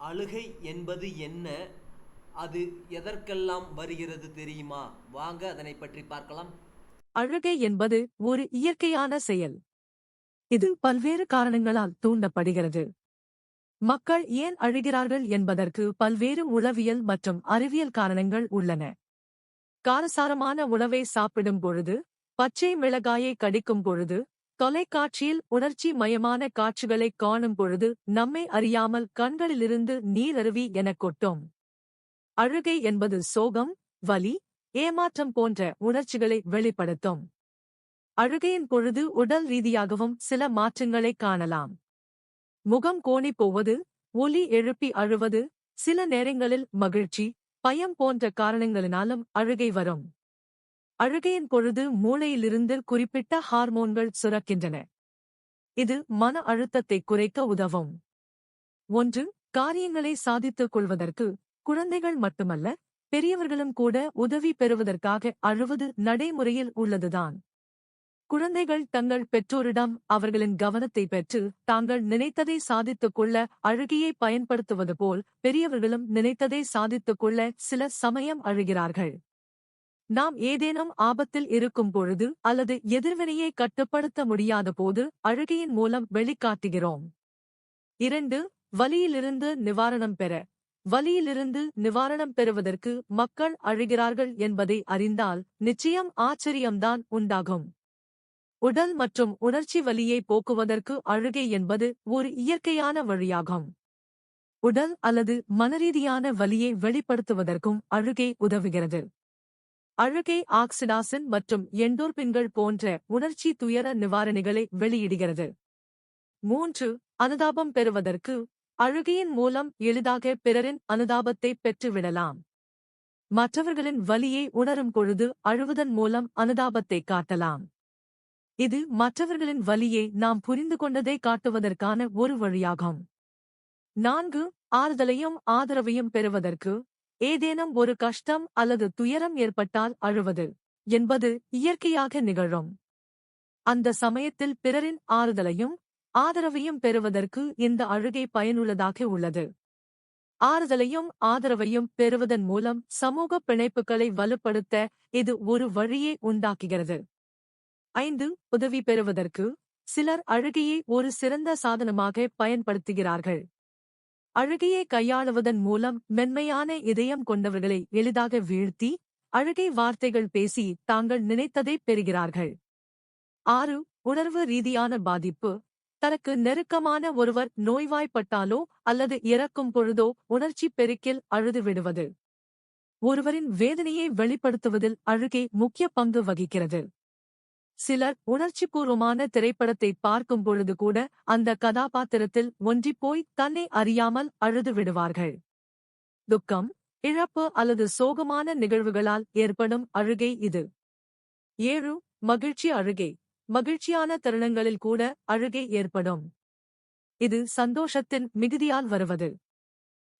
அழுகை என்பது என்ன? அது எதற்கெல்லாம் வருகிறது தெரியுமா? வாங்க அதனை பற்றி பார்க்கலாம். அழுகை என்பது ஒரு இயற்கையான செயல். இது பல்வேறு காரணங்களால் தூண்டப்படுகிறது. மக்கள் ஏன் அழுகிறார்கள் என்பதற்கு பல்வேறு உளவியல் மற்றும் அறிவியல் காரணங்கள் உள்ளன. காரசாரமான உணவை சாப்பிடும் பொழுது பச்சை மிளகாயை கடிக்கும் பொழுது தொலைக்காட்சியில் உணர்ச்சி மயமான காட்சிகளைக் காணும் பொழுது நம்மை அறியாமல் கண்களிலிருந்து நீரருவி எனக் கொட்டும். அழுகை என்பது சோகம் வலி ஏமாற்றம் போன்ற உணர்ச்சிகளை வெளிப்படுத்தும். அழுகையின் பொழுது உடல் ரீதியாகவும் சில மாற்றங்களைக் காணலாம். முகம் கோணி போவது ஒலி எழுப்பி அழுவது சில நேரங்களில் மகிழ்ச்சி பயம் போன்ற காரணங்களினாலும் அழுகை வரும். அழுகையின் பொழுது மூளையிலிருந்து குறிப்பிட்ட ஹார்மோன்கள் சுரக்கின்றன. இது மன அழுத்தத்தை குறைக்க உதவும். ஒன்று காரியங்களை சாதித்துக் கொள்வதற்கு குழந்தைகள் மட்டுமல்ல பெரியவர்களும் கூட உதவி பெறுவதற்காக அழுவது நடைமுறையில் உள்ளதுதான். குழந்தைகள் தங்கள் பெற்றோரிடம் அவர்களின் கவனத்தை பெற்று தாங்கள் நினைத்ததை சாதித்துக் கொள்ள அழுகியை பயன்படுத்துவது போல் பெரியவர்களும் நினைத்ததை சாதித்துக் கொள்ள சில சமயம் அழுகிறார்கள். நாம் ஏதேனும் ஆபத்தில் இருக்கும் பொழுது அல்லது எதிர்வினையை கட்டுப்படுத்த முடியாத போது அழுகையின் மூலம் வெளிக்காட்டுகிறோம். இரண்டு வலியிலிருந்து நிவாரணம் பெற. வலியிலிருந்து நிவாரணம் பெறுவதற்கு மக்கள் அழுகிறார்கள் என்பதை அறிந்தால் நிச்சயம் ஆச்சரியம்தான் உண்டாகும். உடல் மற்றும் உணர்ச்சி வலியை போக்குவதற்கு அழுகை என்பது ஒரு இயற்கையான வழியாகும். உடல் அல்லது மனரீதியான வலியை வெளிப்படுத்துவதற்கும் அழுகை உதவுகிறது. அழுகை ஆக்சிடாசின் மற்றும் எண்டோர்பின்கள் போன்ற உணர்ச்சி துயர நிவாரணிகளை வெளியிடுகிறது. மூன்று அனுதாபம் பெறுவதற்கு அழுகையின் மூலம் எளிதாக பிறரின் அனுதாபத்தை பெற்றுவிடலாம். மற்றவர்களின் வலியை உணரும் பொழுது அழுவதன் மூலம் அனுதாபத்தை காட்டலாம். இது மற்றவர்களின் வலியை நாம் புரிந்து கொண்டதை காட்டுவதற்கான ஒரு வழியாகும். நான்கு ஆறுதலையும் ஆதரவையும் பெறுவதற்கு ஏதேனும் ஒரு கஷ்டம் அல்லது துயரம் ஏற்பட்டால் அழுவது என்பது இயற்கையாக நிகழும். அந்த சமயத்தில் பிறரின் ஆறுதலையும் ஆதரவையும் பெறுவதற்கு இந்த அழுகை பயனுள்ளதாக உள்ளது. ஆறுதலையும் ஆதரவையும் பெறுவதன் மூலம் சமூக பிணைப்புகளை வலுப்படுத்த இது ஒரு வழியை உண்டாக்குகிறது. ஐந்து உதவி பெறுவதற்கு சிலர் அழுகையை ஒரு சிறந்த சாதனமாக பயன்படுத்துகிறார்கள். அழுகையை கையாளுவதன் மூலம் மென்மையான இதயம் கொண்டவர்களை எளிதாக வீழ்த்தி அழுகை வார்த்தைகள் பேசி தாங்கள் நினைத்ததை பெறுகிறார்கள். ஆறு உணர்வு ரீதியான பாதிப்பு. தனக்கு நெருக்கமான ஒருவர் நோய்வாய்ப்பட்டாலோ அல்லது இறக்கும் பொழுதோ உணர்ச்சி பெருக்கில் அழுது விடுவது. ஒருவரின் வேதனையை வெளிப்படுத்துவதில் அழுகை முக்கிய பங்கு வகிக்கிறது. சிலர் உணர்ச்சிபூர்வமான திரைப்படத்தை பார்க்கும் பொழுது கூட அந்த கதாபாத்திரத்தில் ஒன்றிப்போய் தன்னை அறியாமல் அழுது விடுவார்கள். துக்கம் இழப்பு அல்லது சோகமான நிகழ்வுகளால் ஏற்படும் அழுகை இது. ஏழு மகிழ்ச்சி அழுகை மகிழ்ச்சியான தருணங்களில் கூட அழுகை ஏற்படும். இது சந்தோஷத்தின் மிகுதியால் வருவது.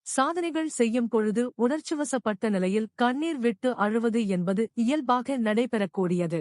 சாதனைகள் செய்யும் பொழுது உணர்ச்சிவசப்பட்ட நிலையில் கண்ணீர் விட்டு அழுவது என்பது இயல்பாக நடைபெறக்கூடியது.